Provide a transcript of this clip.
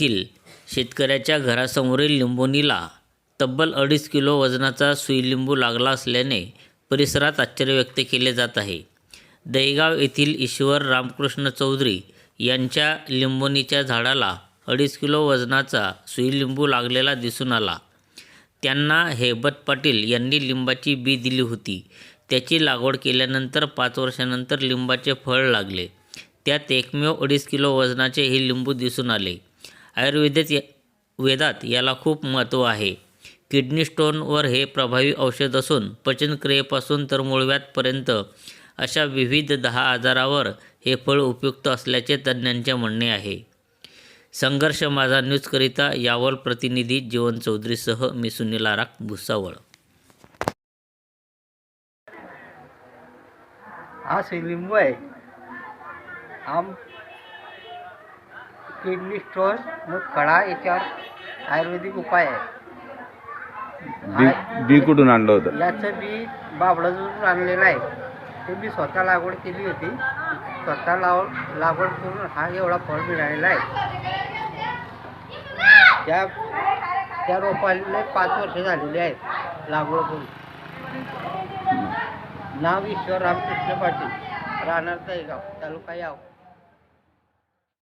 येथील शेतकऱ्याच्या घरासमोरील लिंबोणीला तब्बल अडीच किलो वजनाचा सुईलिंबू लागला असल्याने परिसरात आश्चर्य व्यक्त केले जात आहे. दहीगाव येथील ईश्वर रामकृष्ण चौधरी यांच्या लिंबोणीच्या झाडाला अडीच किलो वजनाचा सुईलिंबू लागलेला दिसून आला. त्यांना हेबत पाटील यांनी लिंबाची बी दिली होती. त्याची लागवड केल्यानंतर पाच वर्षानंतर लिंबाचे फळ लागले. त्यात एकमेव अडीच किलो वजनाचे हे लिंबू दिसून आले. आयुर्वेदात वेदात याला खूप महत्त्व आहे. किडनी स्टोनवर हे प्रभावी औषध असून पचनक्रियेपासून तर मूळव्यातपर्यंत अशा विविध दहा आजारावर हे फळ उपयुक्त असल्याचे तज्ज्ञांचे म्हणणे आहे. संघर्ष माझा न्यूजकरिता यावल प्रतिनिधी जीवन चौधरीसह मी सुनील आराक भुसावळ. हा श्रीलिंबू आहे. आम किडनी स्टोन व खडा याच्यावर आयुर्वेदिक उपाय आहे. बी कुठून आणलं होतं? याचं बी बाबळाजून आणलेलं आहे. ते मी स्वतः लागवड केली होती. स्वतः लाव लागवड करून हा एवढा फळ मिळालेला आहे. त्या त्या रोपाला पाच वर्ष झालेली आहेत लागवड करून. नाव ईश्वर रामकृष्ण पाटील राहणार दहीगाव तालुका याव.